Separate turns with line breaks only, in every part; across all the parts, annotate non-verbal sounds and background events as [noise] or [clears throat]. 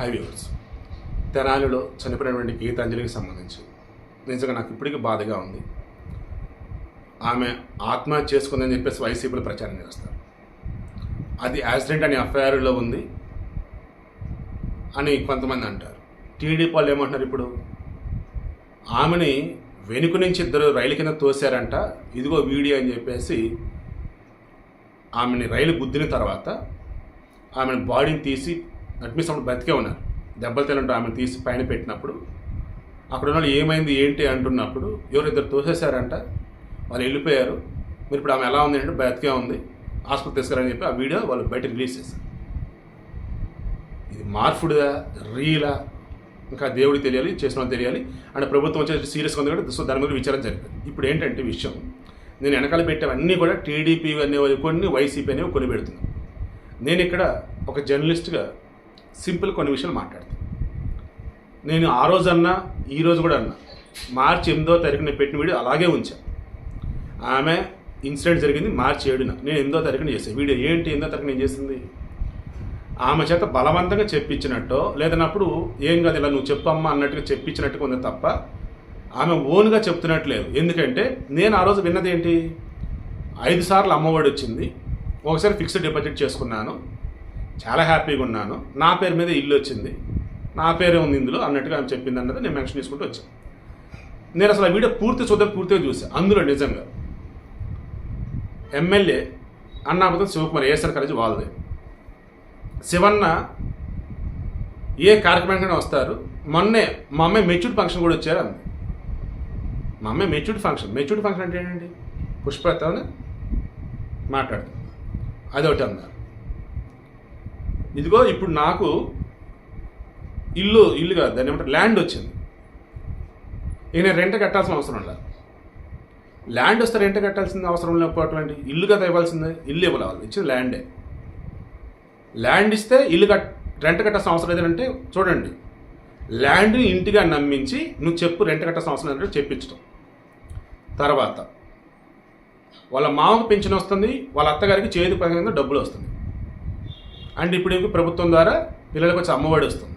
హైవేవర్స్ తెనాలిలో చనిపోయినటువంటి గీతాంజలికి సంబంధించి. నిజంగా నాకు ఇప్పటికీ బాధగా ఉంది. ఆమె ఆత్మహత్య చేసుకుందని చెప్పేసి వైసీపీలో ప్రచారం చేస్తారు. అది యాక్సిడెంట్ అని ఎఫ్ఐఆర్లో ఉంది అని కొంతమంది అంటారు. టీడీపీ వాళ్ళు ఏమంటున్నారు ఇప్పుడు? ఆమెని వెనుక నుంచి ఇద్దరు రైలు కింద తోశారంట ఇదిగో వీడియో అని చెప్పేసి ఆమెని రైలు గుద్దిన తర్వాత ఆమెను బాడీని తీసి అడ్మిషన్ అప్పుడు బతికే ఉన్నారు. దెబ్బలు తినంటూ ఆమెను తీసి పైన పెట్టినప్పుడు అక్కడ ఉన్న వాళ్ళు ఏమైంది ఏంటి అంటున్నప్పుడు ఎవరు ఇద్దరు తోసేశారంట. వాళ్ళు వెళ్ళిపోయారు. మీరు ఇప్పుడు ఆమె ఎలా ఉంది అంటే బతికే ఉంది హాస్పిటల్ తీసుకురని చెప్పి ఆ వీడియో వాళ్ళు బయట రిలీజ్ చేశారు. ఇది మార్ఫుడా రీలా ఇంకా దేవుడికి తెలియాలి చేసిన తెలియాలి. అండ్ ప్రభుత్వం వచ్చేసి సీరియస్గా ఉంది కాబట్టి సో దాని మీద విచారం జరిగింది. ఇప్పుడు ఏంటంటే విషయం నేను వెనకాల పెట్టేవన్నీ కూడా టీడీపీ అనేవి కొన్ని వైసీపీ అనేవి కొనిపెడుతున్నాను నేను ఇక్కడ ఒక జర్నలిస్ట్గా సింపుల్ కొన్ని విషయాలు మాట్లాడతాను నేను ఆ రోజు అన్నా ఈ రోజు కూడా అన్నా. మార్చి ఎనిమిదో తారీఖున పెట్టిన వీడియో అలాగే ఉంచా. ఆమె ఇన్సిడెంట్ జరిగింది మార్చి ఏడున. నేను ఎనిమిదో తారీఖున చేసాను వీడియో ఏంటి? ఎనిమిదో తారీఖు నేను చేసింది? ఆమె చేత బలవంతంగా చెప్పించినట్టు లేదన్నప్పుడు ఏం కాదు ఇలా నువ్వు చెప్పమ్మా అన్నట్టుగా చెప్పించినట్టుగా ఉంది తప్ప ఆమె ఓన్గా చెప్తున్నట్లేదు. ఎందుకంటే నేను ఆ రోజు విన్నది ఏంటి? ఐదు సార్లు అమ్మఒడి వచ్చింది. ఒకసారి ఫిక్స్డ్ డిపాజిట్ చేసుకున్నాను. చాలా హ్యాపీగా ఉన్నాను. నా పేరు మీద ఇల్లు వచ్చింది. నా పేరే ఉంది ఇందులో అన్నట్టుగా ఆమె చెప్పింది అన్నది నేను మెన్షన్ చేసుకుంటూ వచ్చాను నేను అసలు ఆ వీడియో పూర్తి చూద్దాం పూర్తిగా చూసాను అందులో నిజంగా ఎమ్మెల్యే అన్నామతం శివకుమార్ ఏఎస్ఆర్ కాలేజీ వాళ్ళదే. శివన్న ఏ కార్యక్రమానికైనా వస్తారు. మొన్నే మా అమ్మాయి మెచ్యూర్డ్ ఫంక్షన్ కూడా వచ్చారు అంది. మా అమ్మాయి మెచ్యూర్డ్ ఫంక్షన్. మెచ్యూర్డ్ ఫంక్షన్ అంటే ఏంటండి? పుష్పతని మాట్లాడుతుంది. అదొకటి అన్నారు. ఇదిగో ఇప్పుడు నాకు ఇల్లు ఇల్లు కాదు దాన్ని ఏమంటారు? ల్యాండ్ వచ్చింది. ఇక నేను రెంట్ కట్టాల్సిన అవసరం లేదు. ల్యాండ్ వస్తే రెంట్ కట్టాల్సిన అవసరం లేకపోవటువంటి ఇల్లు కదా ఇవ్వాల్సిందే. ఇల్లు ఇవ్వాలి ఇచ్చింది ల్యాండే ల్యాండ్ ఇస్తే ఇల్లు కట్ రెంట్ కట్టాల్సిన అవసరం లేదంటే చూడండి. ల్యాండ్ని ఇంటిగా నమ్మించి నువ్వు చెప్పు రెంట్ కట్టాల్సిన అవసరం లేదంటే చెప్పించడం తర్వాత వాళ్ళ మామకు పెన్షన్ వస్తుంది వాళ్ళ అత్తగారికి చేతి పని కింద డబ్బులు వస్తుంది. అండ్ ఇప్పుడు ఈమెకి ప్రభుత్వం ద్వారా పిల్లలకు వచ్చి అమ్మఒడి వస్తుంది.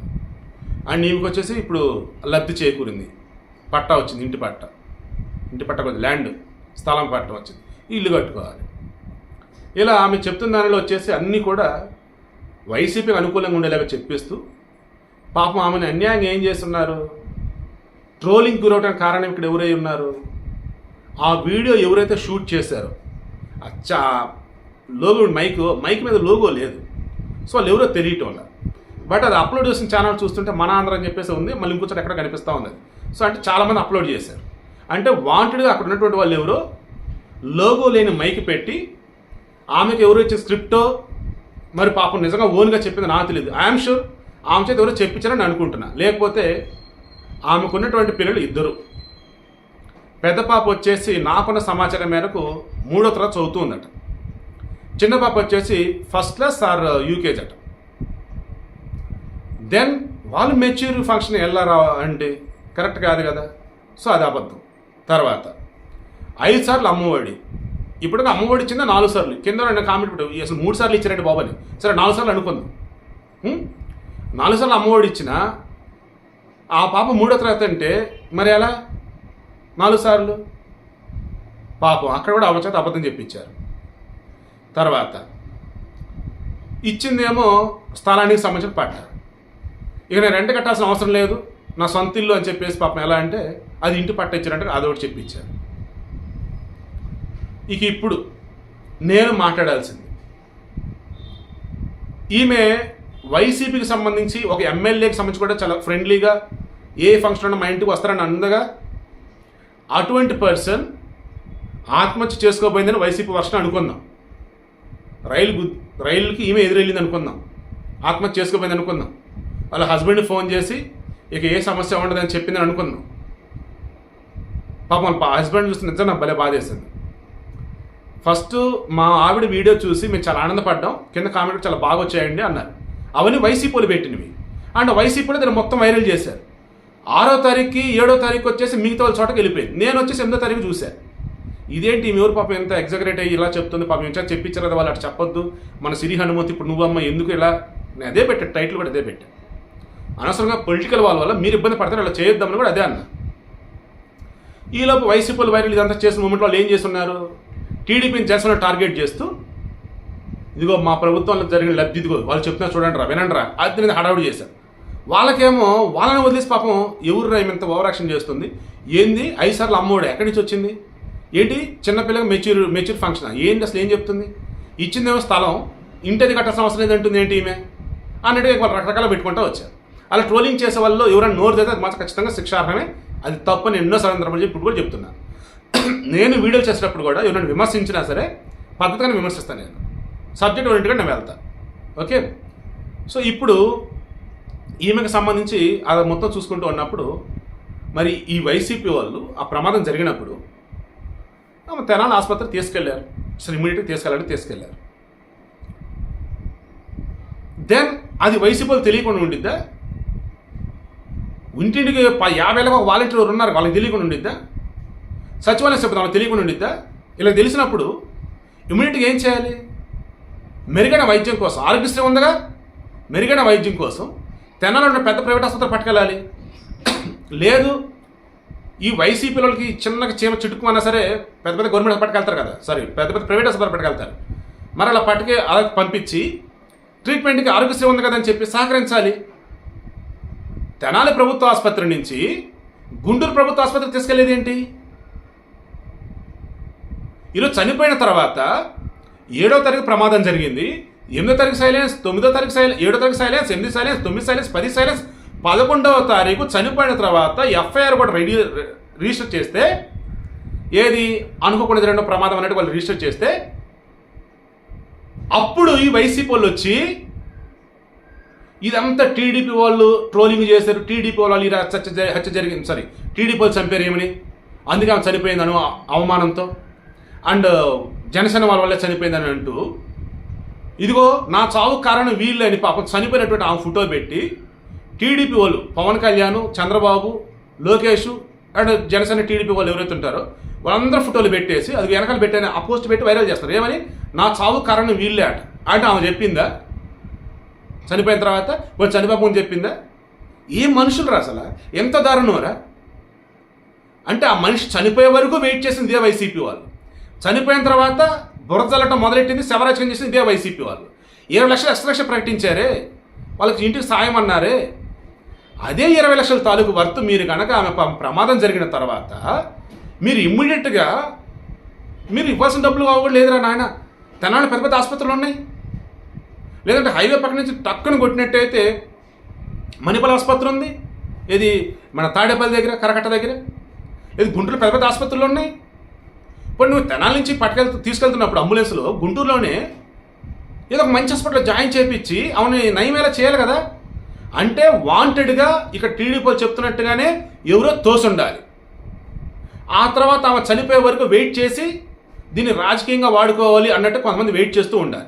అండ్ ఈమెకి వచ్చేసి ఇప్పుడు లబ్ధి చేకూరింది. పట్టా వచ్చింది ఇంటి పట్ట. ఇంటి పట్ట కొద్ది ల్యాండ్ స్థలం పట్టం వచ్చింది. ఇల్లు కట్టుకోవాలి. ఇలా ఆమె చెప్తున్న దానిలో వచ్చేసి అన్నీ కూడా వైసీపీకి అనుకూలంగా ఉండేలాగా చెప్పిస్తూ పాపం ఆమెను అన్యాయం ఏం చేస్తున్నారు? ట్రోలింగ్ గురవడానికి కారణం ఇక్కడ ఎవరై ఉన్నారు? ఆ వీడియో ఎవరైతే షూట్ చేశారో అచ్చా లోగో మైక్ మైక్ మీద లోగో లేదు. సో వాళ్ళు ఎవరో తెలియటం బట్ అది అప్లోడ్ చేసిన ఛానల్ చూస్తుంటే మన ఆంధ్ర అని చెప్పేసి ఉంది మళ్ళీ ఇంకొకటి ఎక్కడ కనిపిస్తూ ఉంది సో అంటే చాలామంది అప్లోడ్ చేశారు. అంటే వాంటెడ్గా అక్కడ ఉన్నటువంటి వాళ్ళు ఎవరో లోగో లేని మైక్ పెట్టి ఆమెకు ఎవరు ఇచ్చే స్క్రిప్టో మరి పాపం నిజంగా ఓన్గా చెప్పింది నాకు తెలియదు. ఐఎమ్ షూర్ ఆమె చేత ఎవరో చెప్పించారని అనుకుంటున్నా. లేకపోతే ఆమెకున్నటువంటి పిల్లలు ఇద్దరు. పెద్ద పాప వచ్చేసి నాకున్న సమాచారం మేరకు మూడో తరగతి చదువుతూ ఉందట. చిన్న పాప వచ్చేసి ఫస్ట్ క్లాస్ ఆర్ యూకేజ్ అట. దెన్ వాళ్ళు మెచ్యూర్ ఫంక్షన్ వెళ్ళారా అంటే కరెక్ట్ కాదు కదా? సో అది అబద్ధం. తర్వాత ఐదు సార్లు అమ్మఒడి ఇప్పుడు అమ్మఒడి ఇచ్చిందా? నాలుగు సార్లు. కింద రెండు కామెంట్ అసలు మూడు సార్లు ఇచ్చారంటే బాబని. సరే నాలుగు సార్లు అనుకుందాం. నాలుగు సార్లు అమ్మఒడి ఇచ్చిన ఆ పాప మూడో తరగతి అంటే మరి ఎలా? నాలుగు సార్లు? పాపం. అక్కడ కూడా అవచేత అబద్ధం చెప్పించారు. తర్వాత. ఇచ్చిందేమో స్థలానికి సంబంధించిన పట్ట ఇక నేను రెంట్ కట్టాల్సిన అవసరం లేదు. నా సొంత ఇల్లు అని చెప్పేసి పాపం ఎలా అంటే అది ఇంటి పట్ట ఇచ్చారంటే అది ఒకటి చెప్పించారు ఇక ఇప్పుడు నేను మాట్లాడాల్సింది. ఈమె వైసీపీకి సంబంధించి ఒక ఎమ్మెల్యేకి సంబంధించి కూడా చాలా ఫ్రెండ్లీగా ఏ ఫంక్షన్ ఉన్నా మా ఇంటికి వస్తారని అందగా అటువంటి పర్సన్ ఆత్మహత్య చేసుకోబోయిందని వైసీపీ వర్షం అనుకుందాం. రైలు రైలుకి ఈమె ఎదురెళ్ళింది అనుకుందాం. ఆత్మహత్య చేసుకోపోయింది అనుకుందాం. వాళ్ళ హస్బెండ్ ఫోన్ చేసి ఇక ఏ సమస్య ఉండదని చెప్పిందని అనుకుందాం. పాపం వాళ్ళ హస్బెండ్ చూస్తే నిజంగా నాకు భలే బాధేసింది. ఫస్ట్ మా ఆవిడ వీడియో చూసి మేము చాలా ఆనందపడ్డాం. కింద కామెంట్ చాలా బాగా వచ్చాయండి అన్నారు. అవన్నీ వైసీపీలు పెట్టినవి. అండ్ వైసీపీలో దాన్ని మొత్తం వైరల్ చేశారు. ఆరో తారీఖుకి ఏడో తారీఖు వచ్చేసి మిగతా వాళ్ళ చోటకి వెళ్ళిపోయింది. నేను వచ్చేసి ఎనిమిదో తారీఖు చూశాను ఇదేంటి ఎవరు పాపం ఎంత ఎగ్జగరేట్ అయ్యి ఇలా చెప్తుంది పాపం ఇంకా చెప్పించారు వాళ్ళు అటు చెప్పొద్దు. మన సిరి హనుమతి ఇప్పుడు నువ్వమ్మ ఎందుకు ఇలా? నేను అదే పెట్టా టైటిల్ కూడా అదే పెట్టా. అనవసరంగా పొలిటికల్ వాళ్ళ వల్ల మీరు ఇబ్బంది పడతారు అలా చేయొద్దామని కూడా అదే అన్న. ఈలోపు వైసీపీలు వైరల్ ఇదంతా చేసిన మూమెంట్ వాళ్ళు ఏం చేస్తున్నారు? టీడీపీని జనసేన టార్గెట్ చేస్తూ ఇదిగో మా ప్రభుత్వంలో జరిగిన లబ్ధి ఇదిగో వాళ్ళు చెప్తున్నా చూడండి రా వినండి రా అది నేను హడావుడి చేశాను వాళ్ళకేమో వాళ్ళని వదిలేసి పాపం ఎవరు రా ఇంత ఓవరాక్షన్ చేస్తుంది? ఏంది? ఐదు సార్లు అమ్మోడు ఎక్కడి నుంచి వచ్చింది? ఏంటి? చిన్నపిల్లకి మెచ్యూర్ మెచ్యూర్ ఫంక్షన్? ఏంటి అసలు ఏం చెప్తుంది? ఇచ్చిందేమో స్థలం ఇంటిది కట్టాల్సిన అవసరం లేదంటుంది ఏంటి ఈమె? అన్నట్టు వాళ్ళు రకరకాల పెట్టుకుంటూ వచ్చారు. అలా ట్రోలింగ్ చేసే వాళ్ళు ఎవరైనా నోరు తెస్తే అది మాత్రం ఖచ్చితంగా శిక్షార్హమే. అది తప్పని ఎన్నో సందర్భాలు చెప్పి ఇప్పుడు కూడా చెప్తున్నాను [clears throat] నేను వీడియోలు చేసేటప్పుడు కూడా ఎవరైనా విమర్శించినా సరే పద్ధతిగానే విమర్శిస్తాను నేను. సబ్జెక్ట్ ఓరియంట్గా నేను వెళ్తా. ఓకే? సో ఇప్పుడు ఈమెకు సంబంధించి అది మొత్తం చూసుకుంటూ ఉన్నప్పుడు మరి ఈ వైసీపీ వాళ్ళు ఆ ప్రమాదం జరిగినప్పుడు ఆమె తెనాలి ఆసుపత్రికి తీసుకెళ్ళారు. అసలు ఇమీడియట్గా తీసుకెళ్ళాలని తీసుకెళ్ళారు. దెన్ అది వైసీపీ వాళ్ళు తెలియకుండా ఉండిద్దా? ఇంటింటికి యాభై వేల వాలంటీర్ ఉన్నారు? వాళ్ళకి తెలియకుండా ఉండిద్దా? సచివాలయం సిబ్బంది వాళ్ళకి తెలియకుండా ఉండిద్దా? ఇలా తెలిసినప్పుడు ఇమీడియట్గా ఏం చేయాలి? మెరుగైన వైద్యం కోసం. ఆరోగ్యశ్రీ ఉందిగా? మెరుగైన వైద్యం కోసం తెనాలి ఉన్న పెద్ద ప్రైవేట్ ఆసుపత్రి పట్టుకెళ్ళాలి. లేదు ఈ వైసీపీ వాళ్ళకి చిన్నగా చీమ చిటుకుమన్నా సరే పెద్ద పెద్ద గవర్నమెంట్ పట్టుకెళ్తారు కదా సారీ పెద్ద పెద్ద ప్రైవేట్ ఆసుపత్రి పట్టుకెళ్తారు మరి అలా పట్టుకే అలా పంపించి ట్రీట్మెంట్కి ఆరోగ్యశ్రీ ఉంది కదా అని చెప్పి సహకరించాలి. తెనాలి ప్రభుత్వ ఆసుపత్రి నుంచి గుంటూరు ప్రభుత్వ ఆసుపత్రికి తీసుకెళ్ళేది ఏంటి? ఈరోజు చనిపోయిన తర్వాత ఏడో తారీఖు ప్రమాదం జరిగింది. ఎనిమిదో తారీఖు సైలెన్స్ తొమ్మిదో తారీఖు సైలెన్స్ ఏడో తారీఖు సైలెన్స్ ఎనిమిది సైలెన్స్ తొమ్మిది సైలెన్స్ పది సైలెన్స్ పదకొండవ తారీఖు చనిపోయిన తర్వాత ఎఫ్ఐఆర్ కూడా రెడీ రిజిస్టర్ చేస్తే ఏది? అనుకోకుండా జరిగిన ప్రమాదం అన్నట్టు వాళ్ళు రిజిస్టర్ చేస్తే అప్పుడు ఈ వైసీపీ వాళ్ళు వచ్చి ఇదంతా టీడీపీ వాళ్ళు ట్రోలింగ్ చేశారు. టీడీపీ వాళ్ళు హత్య హత్య జరిగింది. సారీ టీడీపీ వాళ్ళు చంపారు ఏమని? అందుకే ఆమె చనిపోయిందను అవమానంతో. అండ్ జనసేన వాళ్ళ వల్లే చనిపోయిందని అంటూ ఇదిగో నా చావు కారణం వీళ్ళే అని పాపం చనిపోయినటువంటి ఆమె ఫోటో పెట్టి టీడీపీ వాళ్ళు పవన్ కళ్యాణ్ చంద్రబాబు లోకేష్ అండ్ జనసేన టీడీపీ వాళ్ళు ఎవరైతే ఉంటారో వాళ్ళందరూ ఫోటోలు పెట్టేసి అది వెనకాల పెట్టాను ఆ పోస్ట్ పెట్టి వైరల్ చేస్తారు ఏమని? నా చావు కారణం వీళ్ళే అట. అంటే ఆమె చెప్పిందా? చనిపోయిన తర్వాత వాళ్ళు చనిపోకముందు చెప్పిందా? ఏ మనుషులు రా అసలు? ఎంత దారుణంరా? అంటే ఆ మనిషి చనిపోయే వరకు వెయిట్ చేసింది ఇదే వైసీపీ వాళ్ళు. చనిపోయిన తర్వాత బురదలటం మొదలెట్టింది శవరచన చేసింది ఇదే వైసీపీ వాళ్ళు. ఇరవై లక్షలు ఎక్స్ట్రా ప్రకటించారే? వాళ్ళకి ఇంటికి సాయం అన్నారే? అదే ఇరవై లక్షల తాలూకు వర్త్ మీరు కనుక ఆమె ప్రమాదం జరిగిన తర్వాత మీరు ఇమ్మీడియట్గా మీరు ఇవ్వాల్సిన డబ్బులు కూడా లేదురా నాయన. తెనాలి పెద్ద పెద్ద ఆసుపత్రులు ఉన్నాయి. లేదంటే హైవే పక్క నుంచి టక్కున కొట్టినట్టయితే మణిపాల్ ఆసుపత్రి ఉంది. ఇది మన తాడేపల్లి దగ్గర కరకట్ట దగ్గర. ఇది గుంటూరు పెద్ద పెద్ద ఆసుపత్రులు ఉన్నాయి. ఇప్పుడు నువ్వు తెనాల నుంచి పట్టుకెళ్తూ తీసుకెళ్తున్నప్పుడు అంబులెన్స్లో గుంటూరులోనే ఏదో ఒక మంచి హాస్పిటల్లో జాయిన్ చేయించి అవును నయమేలా చేయాలి కదా. అంటే వాంటెడ్గా ఇక్కడ టీడీపీ చెప్తున్నట్టుగానే ఎవరో తోసుండాలి. ఆ తర్వాత ఆమె చనిపోయే వరకు వెయిట్ చేసి దీన్ని రాజకీయంగా వాడుకోవాలి అన్నట్టు కొంతమంది వెయిట్ చేస్తూ ఉండాలి.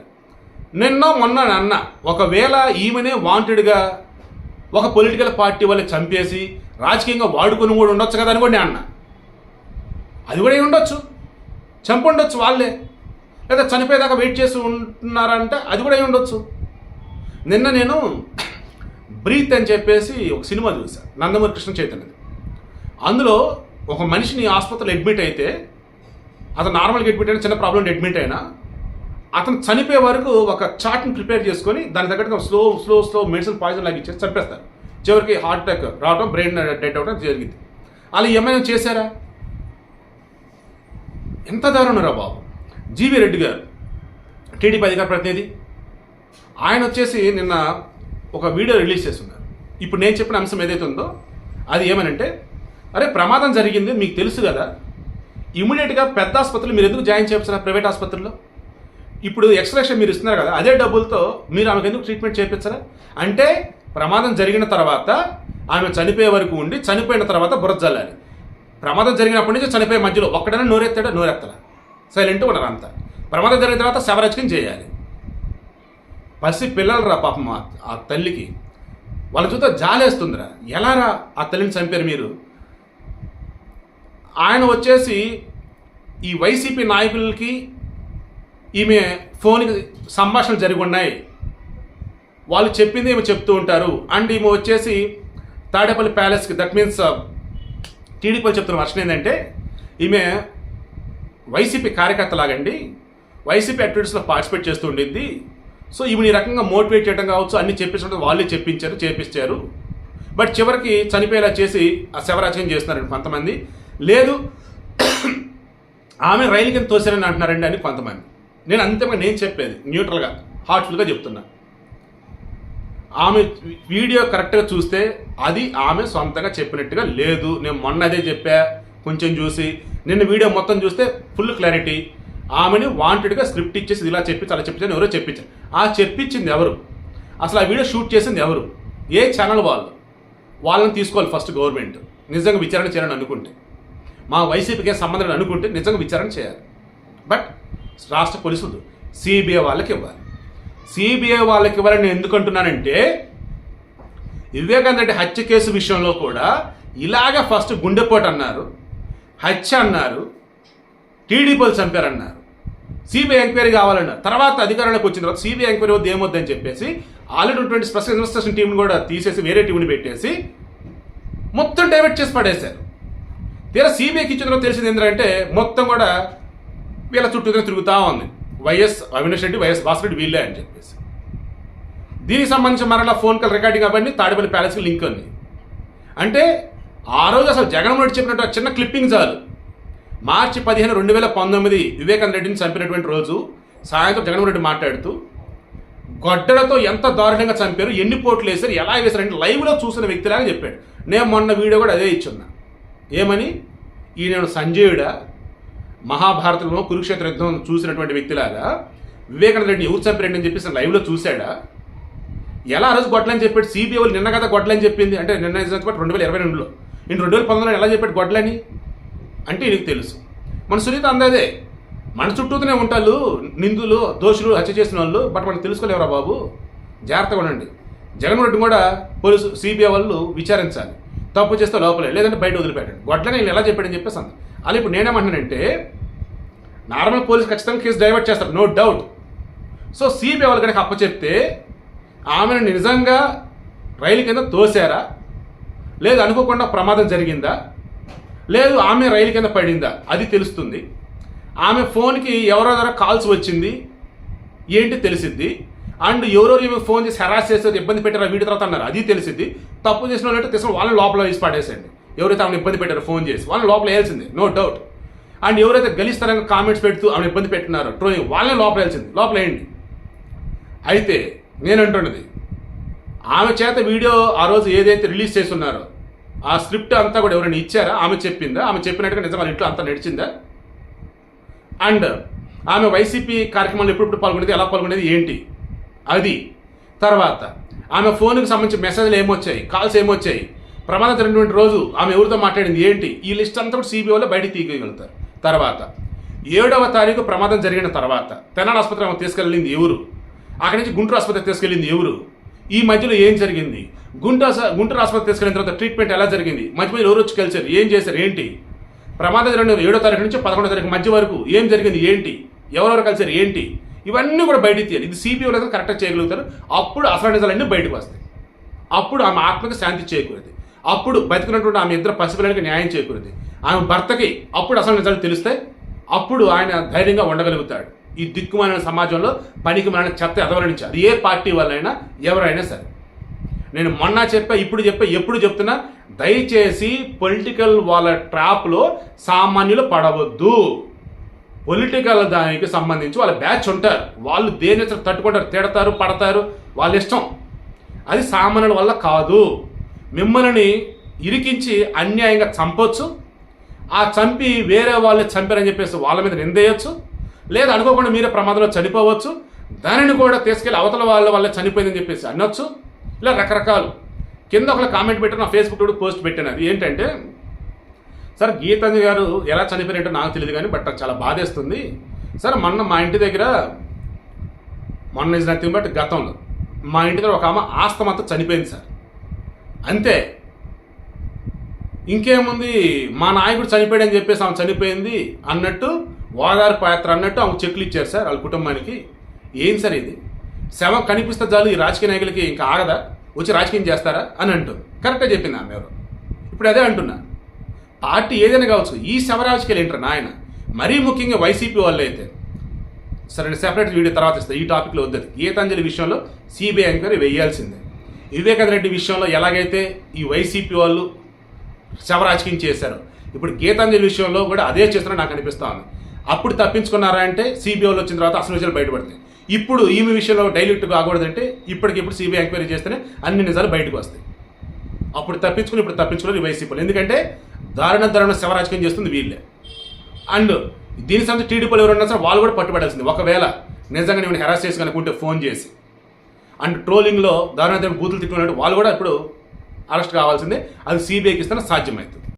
నిన్న మొన్న అన్న ఒకవేళ ఈమెనే వాంటెడ్గా ఒక పొలిటికల్ పార్టీ వాళ్ళని చంపేసి రాజకీయంగా వాడుకొని కూడా ఉండొచ్చు కదా అని కూడా నేను అన్న. అది కూడా ఉండొచ్చు. చంపుండొచ్చు వాళ్ళే. లేదా చనిపోయేదాకా వెయిట్ చేసి ఉంటున్నారంటే అది కూడా ఉండొచ్చు. నిన్న నేను బ్రీత్ అని చెప్పేసి ఒక సినిమా చూశాను నందమూరి కృష్ణ చైతన్యది. అందులో ఒక మనిషిని ఆసుపత్రిలో అడ్మిట్ అయితే అతను నార్మల్గా అడ్మిట్ అయినా చిన్న ప్రాబ్లం అడ్మిట్ అయినా అతను చనిపోయే వరకు ఒక చార్ట్ని ప్రిపేర్ చేసుకొని దాని తగ్గట్టుగా slow slow slow medicine poison లాగా ఇచ్చేసి చంపేస్తారు. చివరికి హార్ట్ అటాక్ రావడం బ్రెయిన్ డెడ్ అవడం జరిగింది. అలా ఏమైనా చేశారా? ఎంత దారుణరా బాబు. జీవి రెడ్డి గారు టీడీపీ అధికార ప్రతినిధి. ఆయన వచ్చేసి నిన్న ఒక వీడియో రిలీజ్ చేస్తున్నారు. ఇప్పుడు నేను చెప్పిన అంశం ఏదైతే ఉందో అది ఏమనంటే అరే ప్రమాదం జరిగింది మీకు తెలుసు కదా. ఇమీడియట్గా పెద్ద ఆసుపత్రులు మీరు ఎందుకు జాయిన్ చేస్తున్నారు ప్రైవేట్ ఆసుపత్రుల్లో ఇప్పుడు ఎక్స్రేషన్ మీరు ఇస్తున్నారు కదా అదే డబ్బులతో మీరు ఆమెకు ఎందుకు ట్రీట్మెంట్ చేయించరా అంటే ప్రమాదం జరిగిన తర్వాత ఆమె చనిపోయే వరకు ఉండి చనిపోయిన తర్వాత బురద జల్లాలి. ప్రమాదం జరిగినప్పటి నుంచి చనిపోయే మధ్యలో ఒక్కడైనా నోరెత్తాడా? నోరెత్తలా. సైలెంట్ ఉన్నారు అంతా. ప్రమాదం జరిగిన తర్వాత శవరచకం చేయాలి. పసి పిల్లలు రా పాపం ఆ- తల్లికి. వాళ్ళ చూస్తే జాలేస్తుందిరా. ఎలా రా ఆ తల్లిని చంపారు మీరు? ఆయన వచ్చేసి ఈ వైసీపీ నాయకులకి ఈమె ఫోన్కి సంభాషణలు జరిగి ఉన్నాయి. వాళ్ళు చెప్పింది ఏమో చెప్తూ ఉంటారు. అండ్ ఈమె వచ్చేసి తాడేపల్లి ప్యాలెస్కి దట్ మీన్స్ uh, టీడీపీ చెప్తున్న వర్షం ఏంటంటే ఈమె వైసీపీ కార్యకర్త లాగండి వైసీపీ యాక్టివిటీస్లో పార్టిసిపేట్ చేస్తూ ఉండింది సో ఈమె ఈ రకంగా మోటివేట్ చేయడం కావచ్చు అన్ని చెప్పించడం వాళ్ళే చెప్పించారు చేపించారు బట్ చివరికి చనిపోయేలా చేసి ఆ శవరాచకం చేస్తున్నారండి కొంతమంది. లేదు ఆమె రైలు కింద తోసారని అంటున్నారండి అని కొంతమంది. నేను అంతిమంగా నేను చెప్పేది న్యూట్రల్గా హార్ట్ఫుల్గా చెప్తున్నా. ఆమె వీడియో కరెక్ట్గా చూస్తే అది ఆమె సొంతంగా చెప్పినట్టుగా లేదు. నేను మొన్న అదే చెప్పా కొంచెం చూసి. నిన్న వీడియో మొత్తం చూస్తే ఫుల్ క్లారిటీ. ఆమెని వాంటెడ్గా స్క్రిప్ట్ ఇచ్చేసి ఇలా చెప్పి అలా చెప్పించాను ఎవరో చెప్పించారు. ఆ చెప్పించింది ఎవరు? అసలు ఆ వీడియో షూట్ చేసింది ఎవరు? ఏ ఛానల్ వాళ్ళు? వాళ్ళని తీసుకోవాలి ఫస్ట్ గవర్నమెంట్ నిజంగా విచారణ చేయాలని అనుకుంటే. మా వైసీపీకి సంబంధం అనుకుంటే నిజంగా విచారణ చేయాలి. బట్ రాష్ట్ర పోలీసులు సిబిఐ వాళ్ళకి ఇవ్వాలి. సిబిఐ వాళ్ళకి ఇవ్వాలని నేను ఎందుకు అంటున్నానంటే వివేకానంద రెడ్డి హత్య కేసు విషయంలో కూడా ఇలాగ ఫస్ట్ గుండెపోటు అన్నారు హత్య అన్నారు టీడీపీలు చంపారన్నారు. సిబిఐ ఎంక్వైరీ కావాలన్నారు తర్వాత అధికారంలోకి వచ్చిన తర్వాత సిబిఐ ఎంక్వైరీ వద్ద ఏమొద్దని చెప్పేసి ఆల్రెడీ ఉన్నటువంటి స్పెషల్ ఇన్వెస్టిగేషన్ టీంని కూడా తీసేసి వేరే టీంని పెట్టేసి మొత్తం డైవర్ట్ చేసి పడేశారు. తీరా సిబిఐకి ఇచ్చిన తర్వాత తెలిసింది ఏంటంటే మొత్తం కూడా వీళ్ళ చుట్టూ తిరుగుతూ ఉంది. వైఎస్ అవినాష్ రెడ్డి వైఎస్ భాస్కర్ రెడ్డి వీళ్ళే అని చెప్పేసి. దీనికి సంబంధించి మరలా ఫోన్ కాల్ రికార్డింగ్ అవన్నీ తాడేపల్లి ప్యాలెస్కి లింక్ ఉంది. అంటే ఆ రోజు అసలు జగన్మోహన్ రెడ్డి చెప్పినట్టు చిన్న క్లిప్పింగ్ చాలు. మార్చి పదిహేను రెండు వేల పంతొమ్మిది వివేకానంద రెడ్డిని చంపినటువంటి రోజు సాయంత్రం జగన్మోహన్ రెడ్డి మాట్లాడుతూ గొడ్డలతో ఎంత దారుణంగా చంపారు ఎన్ని పోట్లు వేశారు ఎలా వేశారంటే లైవ్లో చూసిన వ్యక్తిలాగా చెప్పాడు. నేను మొన్న వీడియో కూడా అదే ఇచ్చున్నా. ఏమని? ఈయన సంజయుడా? మహాభారతంలో కురుక్షేత్ర యుద్ధం చూసినటువంటి వ్యక్తిలాగా వివేకానంద రెడ్డిని ఎవరు చంపారండి అని చెప్పేసి లైవ్లో చూశాడా? ఎలా రోజు గొడ్లని చెప్పాడు? సిబిఐ వాళ్ళు నిన్న కదా గొడ్లని చెప్పింది. అంటే నిన్న రెండు వేల ఇరవై రెండులో. నేను రెండు వేల పంతొమ్మిదిలో ఎలా చెప్పాడు గొడ్లని అంటే నీకు తెలుసు. మన సునీత అందదే. మన చుట్టూతోనే ఉంటారు నిందులు దోషులు హత్య చేసిన వాళ్ళు బట్ మనకు తెలుసుకోలేవరా బాబు. జాగ్రత్తగా ఉండండి. జగన్ రెడ్డి కూడా పోలీసు సిబిఐ వాళ్ళు విచారించాలి. తప్పు చేస్తే లోపలే లేదంటే బయట వదిలిపెట్టండి. గొడ్లని వీళ్ళు ఎలా చెప్పాడని చెప్పేసి అంది. అలా ఇప్పుడు నేనేమంటున్నానంటే నార్మల్ పోలీస్ ఖచ్చితంగా కేసు డైవర్ట్ చేస్తారు నో డౌట్. సో సిబిఐ వాళ్ళు కనుక అప్పచెప్తే ఆమెను నిజంగా రైలు కింద తోసారా? లేదు అనుకోకుండా ప్రమాదం జరిగిందా? లేదు ఆమె రైలు కింద పడిందా? అది తెలుస్తుంది. ఆమె ఫోన్కి ఎవరో దగ్గర కాల్స్ వచ్చింది. ఏంటి తెలిసిద్ది. అండ్ ఎవరెవరు ఈమె ఫోన్ చేసి హెరాస్ చేసేది ఇబ్బంది పెట్టారో వీడి తర్వాత అన్నారు. అది తెలిసిద్ది. తప్పు చేసిన వాళ్ళంటే తీసుకుని వాళ్ళని లోపల వేసి పడేసండి ఎవరైతే ఆమెను ఇబ్బంది పెట్టారో ఫోన్ చేసి వాళ్ళని లోపల వేయాల్సింది. నో డౌట్ అండ్ ఎవరైతే గలిస్తారంగా కామెంట్స్ పెడుతూ ఆమె ఇబ్బంది పెట్టినారో ట్రోలింగ్ వాళ్ళని లోపల వేయాల్సింది. లోపల వేయండి. అయితే నేను అంటున్నది. ఆమె చేత వీడియో ఆ రోజు ఏదైతే రిలీజ్ చేస్తున్నారో ఆ స్క్రిప్ట్ అంతా కూడా ఎవరైనా ఇచ్చారా? ఆమె చెప్పిందా? ఆమె చెప్పినట్టుగా నిజంగా ఇంట్లో అంతా నడిచిందా? అండ్ ఆమె వైసీపీ కార్యక్రమాలు ఎప్పుడెప్పుడు పాల్గొనేది ఎలా పాల్గొనేది ఏంటి? అది. తర్వాత ఆమె ఫోన్కి సంబంధించి మెసేజ్లు ఏమొచ్చాయి? కాల్స్ ఏమొచ్చాయి? ప్రమాదం జరిగినటువంటి రోజు ఆమె ఎవరితో మాట్లాడింది? ఏంటి? ఈ లిస్ట్ అంతా కూడా సిబిఐలో బయటికి తీయగలుగుతారు. తర్వాత ఏడవ తారీఖు ప్రమాదం జరిగిన తర్వాత తెనాల ఆసుపత్రి ఆమె తీసుకెళ్ళింది ఎవరు? అక్కడి నుంచి గుంటూరు ఆసుపత్రి తీసుకెళ్ళింది ఎవరు? ఈ మధ్యలో ఏం జరిగింది? గుంటూరు గుంటూరు ఆసుపత్రి తీసుకెళ్ళిన తర్వాత ట్రీట్మెంట్ ఎలా జరిగింది? మధ్య మధ్యలో ఎవరు వచ్చి కలిసారు ఏం చేశారు? ఏంటి? ప్రమాదం జరిగిన ఏడో తారీఖు నుంచి పదకొండో తారీఖు మధ్య వరకు ఏం జరిగింది? ఏంటి? ఎవరెవరు కలిసారు ఏంటి? ఇవన్నీ కూడా బయటికి తీయాలి. ఇది సిబిఐ లేదా కరెక్ట్గా చేయగలుగుతారు. అప్పుడు అసలు నిజాలన్నీ బయటకు వస్తాయి. అప్పుడు ఆమె ఆత్మకి శాంతి చేకూరది అప్పుడు బతికినటువంటి ఆమె ఇద్దరు పసిపిల్లలకి న్యాయం చేకూరది ఆమె భర్తకి అప్పుడు అసలు నిజాలు తెలిస్తే అప్పుడు ఆయన ధైర్యంగా ఉండగలుగుతాడు. ఈ దిక్కుమాలిన సమాజంలో పనికి మన చెత్త ఎదవరించి ఏ పార్టీ వాళ్ళైనా ఎవరైనా సరే. నేను మొన్న చెప్పా ఇప్పుడు చెప్పా ఎప్పుడు చెప్తున్నా దయచేసి పొలిటికల్ వాళ్ళ ట్రాప్లో సామాన్యులు పడవద్దు. పొలిటికల్ దానికి సంబంధించి వాళ్ళ బ్యాచ్ ఉంటారు. వాళ్ళు దేని తట్టుకుంటారు తిడతారు పడతారు వాళ్ళ ఇష్టం. అది సామాన్యుల వల్ల కాదు. మిమ్మల్ని ఇరికించి అన్యాయంగా చంపొచ్చు. ఆ చంపి వేరే వాళ్ళు చంపారని చెప్పేసి వాళ్ళ మీద నిందేయచ్చు. లేదా అనుకోకుండా మీరే ప్రమాదంలో చనిపోవచ్చు. దానిని కూడా తీసుకెళ్ళి అవతల వాళ్ళ వల్ల చనిపోయిందని చెప్పేసి అనొచ్చు. ఇలా రకరకాలు. కింద ఒకళ్ళు కామెంట్ పెట్టి నా ఫేస్బుక్ కూడా పోస్ట్ పెట్టాను. అది ఏంటంటే సార్ గీతాంజలి గారు ఎలా చనిపోయినట్టు నాకు తెలియదు కానీ బట్ చాలా బాధేస్తుంది. సార్ మొన్న మా ఇంటి దగ్గర మొన్న ఇస్ నథింగ్ బట్ గతంలో మా ఇంటి దగ్గర ఒక ఆమె ఆస్తమత చనిపోయింది సార్. అంతే. ఇంకేముంది? మా నాయకుడు చనిపోయాడని చెప్పేసి ఆమె చనిపోయింది అన్నట్టు ఓదారు పాత్ర అన్నట్టు ఆమె చెక్లు ఇచ్చారు సార్ వాళ్ళ కుటుంబానికి. ఏం సార్ ఇది? శవ కనిపిస్తే చాలు ఈ రాజకీయ నాయకులకి ఇంకా ఆగదా? వచ్చి రాజకీయం చేస్తారా? అని అంటుంది కరెక్టే చెప్పింది ఆమె ఎవరు. ఇప్పుడు అదే అంటున్నా. పార్టీ ఏదైనా కావచ్చు ఈ శవ రాజకీయాలు ఏంటారు నాయన? మరీ ముఖ్యంగా వైసీపీ వాళ్ళు అయితే. సరే సెపరేట్ వీడియో తర్వాత ఇస్తా. ఈ టాపిక్లో వద్దది గీతాంజలి విషయంలో సిబిఐ ఎంక్వైరీ వేయాల్సిందే. వివేకానంద రెడ్డి విషయంలో ఎలాగైతే ఈ వైసీపీ వాళ్ళు శవరాజకీయం చేశారు ఇప్పుడు గీతాంజలి విషయంలో కూడా అదే చేస్తున్నా నాకు అనిపిస్తా ఉంది. అప్పుడు తప్పించుకున్నారా అంటే సిబిఐలో వచ్చిన తర్వాత అసలు నిజాలు బయటపడతాయి. ఇప్పుడు ఈమె విషయంలో డైల్యూట్ కాకూడదంటే ఇప్పటికిప్పుడు సిబిఐ ఎంక్వైరీ చేస్తేనే అన్ని నిజాలు బయటకు వస్తాయి. అప్పుడు తప్పించుకుని ఇప్పుడు తప్పించుకుని వైసీపీలు ఎందుకంటే దారుణ దారుణ శవరాజకీయం చేస్తుంది వీళ్ళే. అండ్ దీని సంబంధించి టీడీపీలు ఉన్నా సరే వాళ్ళు కూడా పట్టుబడాల్సింది. ఒకవేళ నిజంగా నేను హెరాస్ చేసి కనుకుంటే ఫోన్ చేసి. అండ్ ట్రోలింగ్లో దారుణ దారుణ బూతులు తిట్టుకున్నట్టు వాళ్ళు కూడా ఇప్పుడు అరెస్ట్ కావాల్సిందే. అది సిబిఐకి ఇస్తే సాధ్యమవుతుంది.